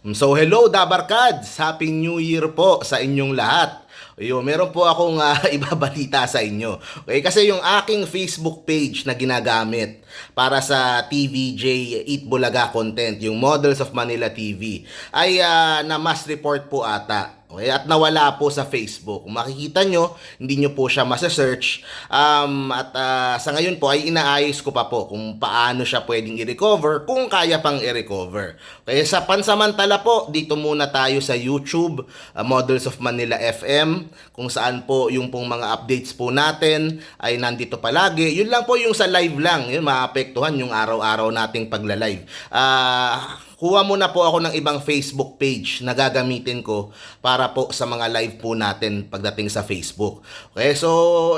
So hello Dabarkads! Happy New Year po sa inyong lahat. Yo, meron po akong ah, ibabalita sa inyo. Okay, kasi yung aking Facebook page na ginagamit para sa TVJ Eat Bulaga content, yung Models of Manila TV, ay ah, na mass report po ata. Okay, at nawala po sa Facebook. Kung makikita nyo, hindi nyo po siya masa-search. Um, at ah, sa ngayon po ay inaayos ko pa po kung paano siya pwedeng i-recover, kung kaya pang i-recover. Kaya sa pansamantala po, dito muna tayo sa YouTube, ah, Models of Manila FM, kung saan po yung pong mga updates po natin ay nandito palagi. Yun lang po yung sa live lang, yun maapektuhan yung araw-araw nating pagla-live. Ah, kuha muna po ako ng ibang Facebook page na gagamitin ko para po sa mga live po natin pagdating sa Facebook. Okay, so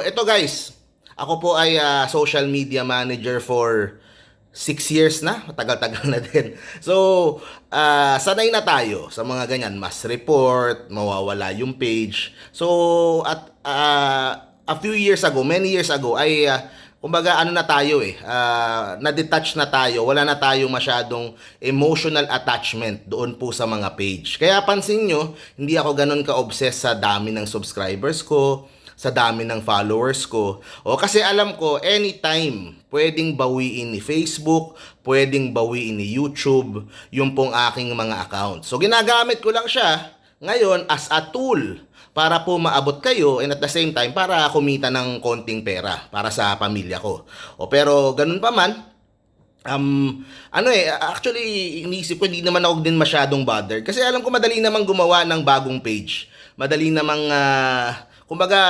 ito guys, ako po ay ah, social media manager for 6 years na, matagal-tagal na din. So, ah, sanay na tayo sa mga ganyan, mass report, mawawala yung page. So, at ah, a few years ago, many years ago, ay ah, kumbaga ano na tayo eh, ah, na-detach na tayo, wala na tayong masyadong emotional attachment doon po sa mga page. Kaya pansin nyo, hindi ako ganun ka-obsess sa dami ng subscribers ko, sa dami ng followers ko. O kasi alam ko, anytime, pwedeng bawiin ni Facebook, pwedeng bawiin ni YouTube, yung pong aking mga account. So ginagamit ko lang siya ngayon as a tool para po maabot kayo and at the same time para kumita ng konting pera para sa pamilya ko. O pero ganun pa man, Um, ano eh, actually, iniisip ko, hindi naman ako din masyadong bothered. Kasi alam ko madali namang gumawa ng bagong page. Madali namang, ah, kumbaga,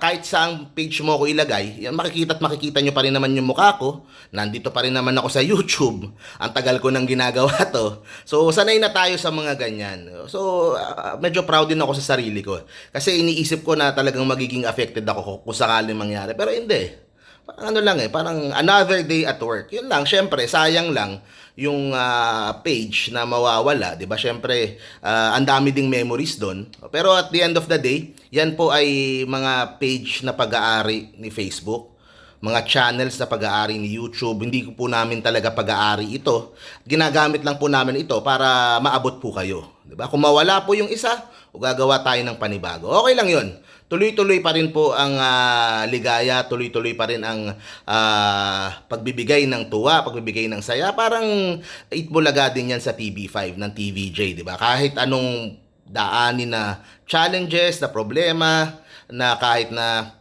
kahit saang page mo ako ilagay, yan, makikita at makikita nyo pa rin naman yung mukha ko. Nandito pa rin naman ako sa YouTube. Ang tagal ko nang ginagawa to. So, sanay na tayo sa mga ganyan. So, ah, medyo proud din ako sa sarili ko. Kasi iniisip ko na talagang magiging affected ako kung sakaling mangyari. Pero hindi parang ano lang eh, parang another day at work. Yun lang, syempre, sayang lang yung ah, page na mawawala, 'di ba? Syempre, ah, ang dami ding memories doon. Pero at the end of the day, yan po ay mga page na pag-aari ni Facebook mga channels na pag-aari ni YouTube. Hindi ko po namin talaga pag-aari ito. Ginagamit lang po namin ito para maabot po kayo. 'Di ba? Kung mawala po yung isa, gagawa tayo ng panibago. Okay lang 'yon. Tuloy-tuloy pa rin po ang ah, ligaya, tuloy-tuloy pa rin ang ah, pagbibigay ng tuwa, pagbibigay ng saya. Parang itbulaga din yan sa TV5 ng TVJ, di ba? Kahit anong daanin na challenges, na problema, na kahit na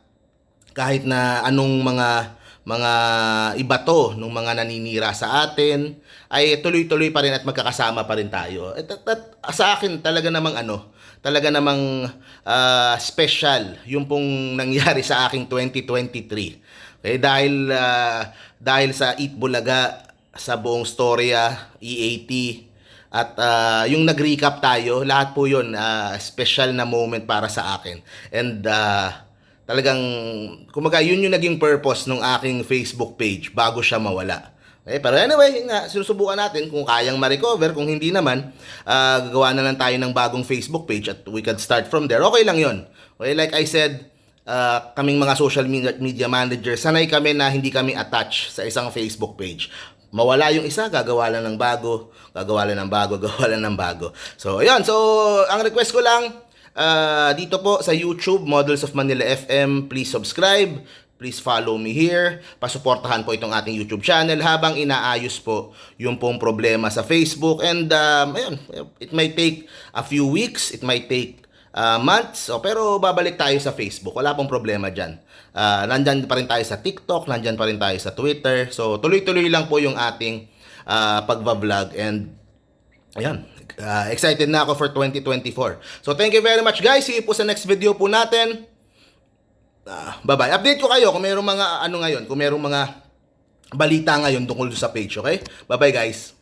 kahit na anong mga mga iba to nung mga naninira sa atin ay tuloy-tuloy pa rin at magkakasama pa rin tayo. At, at, at sa akin talaga namang ano, talaga namang ah, special yung pong nangyari sa aking 2023. Okay, dahil ah, dahil sa Eat Bulaga sa buong storya, EAT at ah, yung nag-recap tayo, lahat po 'yun ah, special na moment para sa akin. And ah, talagang kumaga yun yung naging purpose ng aking Facebook page bago siya mawala. Okay, pero anyway, nga, sinusubukan natin kung kayang ma-recover, kung hindi naman, ah, gagawa na lang tayo ng bagong Facebook page at we can start from there. Okay lang yun. Okay, like I said, ah, kaming mga social media, media manager, sanay kami na hindi kami attached sa isang Facebook page. Mawala yung isa, gagawa lang ng bago, gagawa lang ng bago, gagawa lang ng bago. So, ayun. So, ang request ko lang, Ah, dito po sa YouTube, Models of Manila FM, please subscribe. Please follow me here. Pasuportahan po itong ating YouTube channel habang inaayos po yung pong problema sa Facebook. And um, ayun, it might take a few weeks, it might take uh, months, o, pero babalik tayo sa Facebook. Wala pong problema dyan. Uh, nandyan pa rin tayo sa TikTok, nandyan pa rin tayo sa Twitter. So tuloy-tuloy lang po yung ating uh, pagbablog and Ayan. Uh, excited na ako for 2024. So thank you very much guys. See you po sa next video po natin. Ah, bye-bye. Update ko kayo kung mayroong mga ano ngayon, kung mayroong mga balita ngayon tungkol sa page, okay? Bye-bye guys.